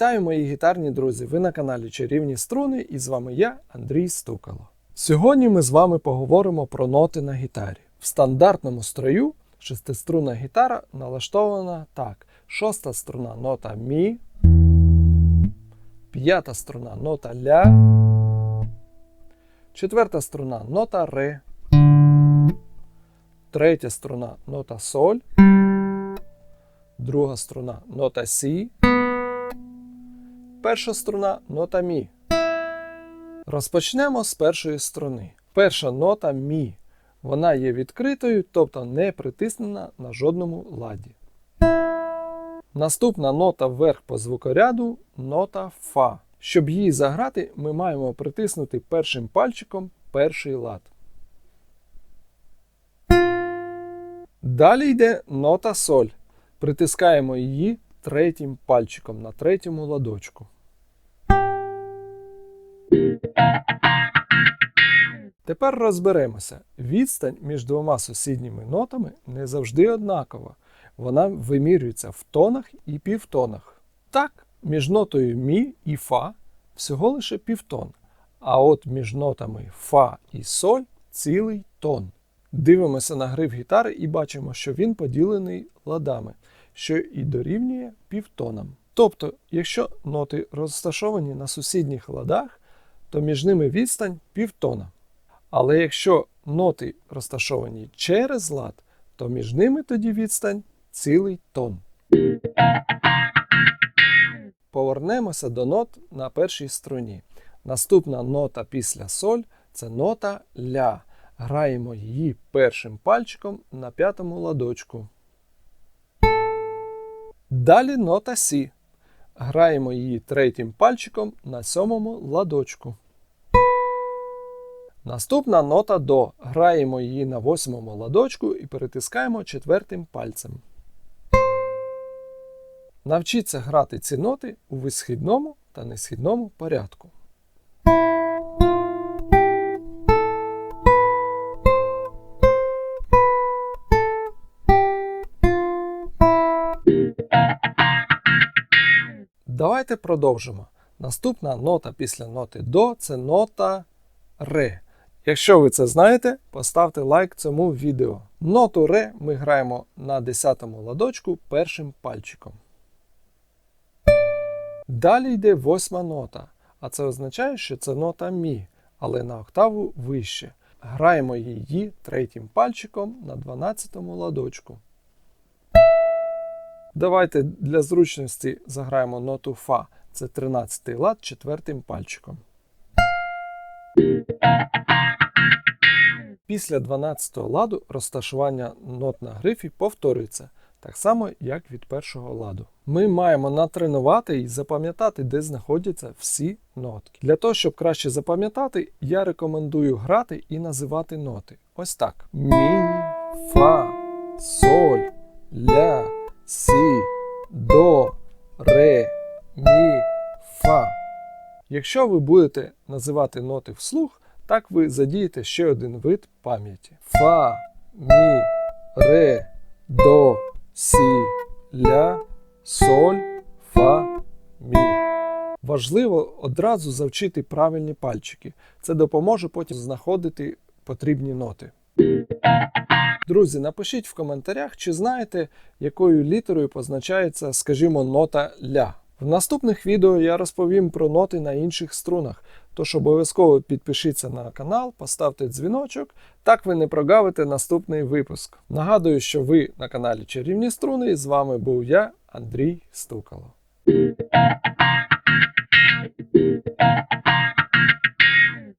Вітаю, мої гітарні друзі! Ви на каналі Чарівні Струни і з вами я, Андрій Стукало. Сьогодні ми з вами поговоримо про ноти на гітарі. В стандартному строю шестиструнна гітара налаштована так: шоста струна нота Мі, п'ята струна нота Ля, четверта струна нота Ре, третя струна нота Соль, друга струна нота Сі. Перша струна нота Мі. Розпочнемо з першої струни. Перша нота Мі. Вона є відкритою, тобто не притиснена на жодному ладі. Наступна нота вверх по звукоряду нота Фа. Щоб її заграти, ми маємо притиснути першим пальчиком перший лад. Далі йде нота Соль. Притискаємо її третім пальчиком на третьому ладочку. Тепер розберемося. Відстань між двома сусідніми нотами не завжди однакова. Вона вимірюється в тонах і півтонах. Так, між нотою Мі і Фа всього лише півтон. А от між нотами Фа і Соль цілий тон. Дивимося на гриф гітари і бачимо, що він поділений ладами, що і дорівнює півтонам. Тобто, якщо ноти розташовані на сусідніх ладах, то між ними відстань півтона. Але якщо ноти розташовані через лад, то між ними тоді відстань цілий тон. Повернемося до нот на першій струні. Наступна нота після соль це нота ля. Граємо її першим пальчиком на п'ятому ладочку. Далі нота Сі. Граємо її третім пальчиком на сьомому ладочку. Наступна нота До. Граємо її на восьмому ладочку і перетискаємо четвертим пальцем. Навчіться грати ці ноти у висхідному та несхідному порядку. Давайте продовжимо. Наступна нота після ноти До це нота Ре. Якщо ви це знаєте, поставте лайк цьому відео. Ноту Ре ми граємо на 10-му ладочку першим пальчиком. Далі йде восьма нота, а це означає, що це нота Мі, але на октаву вище. Граємо її третім пальчиком на 12 ладочку. Давайте для зручності заграємо ноту Фа. Це 13-й лад четвертим пальчиком. Після 12-го ладу розташування нот на грифі повторюється, так само, як від першого ладу. Ми маємо натренувати і запам'ятати, де знаходяться всі нотки. Для того, щоб краще запам'ятати, я рекомендую грати і називати ноти. Ось так: Мі, Фа, Соль, Ля, Сі, До, Ре, Мі, Фа. Якщо ви будете називати ноти вслух, так ви задієте ще один вид пам'яті. Фа, мі, ре, до, сі, ля, соль, фа, мі. Важливо одразу завчити правильні пальчики. Це допоможе потім знаходити потрібні ноти. Друзі, напишіть в коментарях, чи знаєте, якою літерою позначається, скажімо, нота ля. В наступних відео я розповім про ноти на інших струнах, тож обов'язково підпишіться на канал, поставте дзвіночок, так ви не прогавите наступний випуск. Нагадую, що ви на каналі Чарівні Струни і з вами був я, Андрій Стукало.